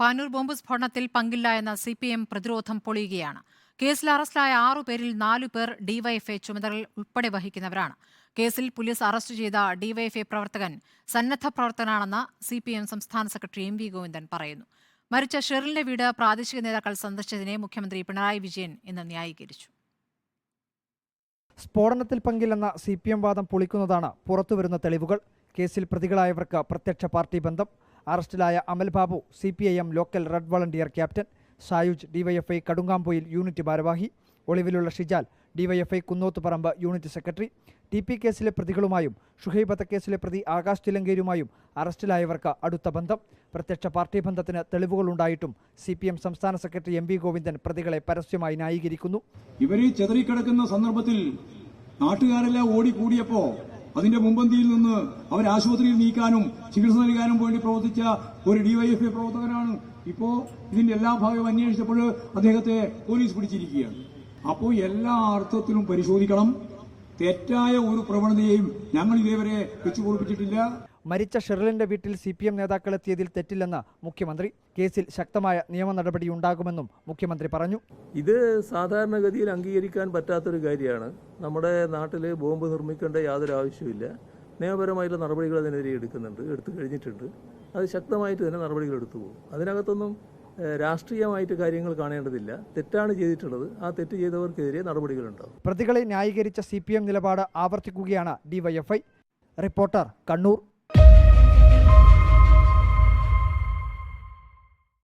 Panoor bomb സ്ഫോടനത്തിൽ പങ്കില്ല എന്ന C P M പ്രതിരോധം പൊളിയുകയാണ്. കേസിൽ അറസ്റ്റിലായ ആറു പേരിൽ നാലു പേർ ഡിവൈഎഫ്ഐ ചുമതലകൾ ഉൾപ്പെടെ വഹിക്കുന്നവരാണ്. കേസിൽ പോലീസ് അറസ്റ്റ് ചെയ്ത ഡിവൈഎഫ്ഐ പ്രവർത്തകൻ സന്നദ്ധ പ്രവർത്തകനാണെന്ന് സി പി എം സംസ്ഥാന സെക്രട്ടറി എം വി ഗോവിന്ദൻ പറയുന്നു. മരിച്ച ഷെറിലിന്റെ വീട് പ്രാദേശിക നേതാക്കൾ സന്ദർശിച്ചതിനെ മുഖ്യമന്ത്രി പിണറായി വിജയൻ ഇന്ന് ന്യായീകരിച്ചു. സ്ഫോടനത്തിൽ പങ്കില്ലെന്ന സി പി എം വാദം പൊളിക്കുന്നതാണ് പുറത്തുവരുന്ന തെളിവുകൾ. കേസിൽ പ്രതികളായവർക്ക് പ്രത്യക്ഷ പാർട്ടി ബന്ധം. അറസ്റ്റിലായ Amal Babu C P I M local red volunteer captain Sayuj DYFI Kadungampoyil unit ഭാരവാഹി ഒളിവിലുള്ള Shijal DYFI Kunnothuparamba unit secretary T P കേസിലെ പ്രതികളുമായും ഷുഹൈബ് വധക്കേസിലെ പ്രതി ആകാശ് തിലങ്കേരുമായും അറസ്റ്റിലായവർക്ക് അടുത്ത ബന്ധം. പ്രത്യക്ഷ പാർട്ടി ബന്ധത്തിന് തെളിവുകളുണ്ടായിട്ടും സി പി എം സംസ്ഥാന സെക്രട്ടറി എം വി ഗോവിന്ദൻ പ്രതികളെ പരസ്യമായി ന്യായീകരിക്കുന്നു. ഇവർ ചെതറിക്കിടക്കുന്ന സന്ദർഭത്തിൽ നാട്ടുകാരെല്ലാം ഓടിക്കൂടിയപ്പോ അതിന്റെ മുമ്പന്തിയിൽ നിന്ന് അവർ ആശുപത്രിയിൽ നീക്കാനും ചികിത്സ നൽകാനും വേണ്ടി പ്രവർത്തിച്ച ഒരു ഡിവൈഎഫ്ഐ പ്രവർത്തകനാണ്. ഇപ്പോ ഇതിന്റെ എല്ലാ ഭാഗവും അന്വേഷിച്ചപ്പോൾ അദ്ദേഹത്തെ പോലീസ് പിടിച്ചിരിക്കുകയാണ്. അപ്പോൾ എല്ലാ അർത്ഥത്തിലും പരിശോധിക്കണം. തെറ്റായ ഒരു പ്രവണതയെയും ഞങ്ങൾ ഇതേവരെ വെച്ചു പൊളിപ്പിച്ചിട്ടില്ല മരിച്ച ഷെറിലിന്റെ വീട്ടിൽ സി പി എം നേതാക്കൾ എത്തിയതിൽ തെറ്റില്ലെന്ന് മുഖ്യമന്ത്രി. കേസിൽ ശക്തമായ നിയമ നടപടി ഉണ്ടാകുമെന്നും മുഖ്യമന്ത്രി പറഞ്ഞു. ഇത് സാധാരണഗതിയിൽ അംഗീകരിക്കാൻ പറ്റാത്തൊരു കാര്യമാണ്. നമ്മുടെ നാട്ടിൽ ബോംബ് നിർമ്മിക്കേണ്ട യാതൊരു ആവശ്യമില്ല നിയമപരമായിട്ടുള്ള നടപടികൾ അതിനെതിരെ എടുക്കുന്നുണ്ട് എടുത്തു കഴിഞ്ഞിട്ടുണ്ട്. അത് ശക്തമായിട്ട് തന്നെ നടപടികൾ എടുത്തു പോകും. അതിനകത്തൊന്നും രാഷ്ട്രീയമായിട്ട് കാര്യങ്ങൾ കാണേണ്ടതില്ല. തെറ്റാണ് ചെയ്തിട്ടുള്ളത്. ആ തെറ്റ് ചെയ്തവർക്കെതിരെ നടപടികളുണ്ടാവും പ്രതികളെ ന്യായീകരിച്ച സി പി എം നിലപാട് ആവർത്തിക്കുകയാണ് ഡിവൈഎഫ്ഐ. റിപ്പോർട്ടർ കണ്ണൂർ. you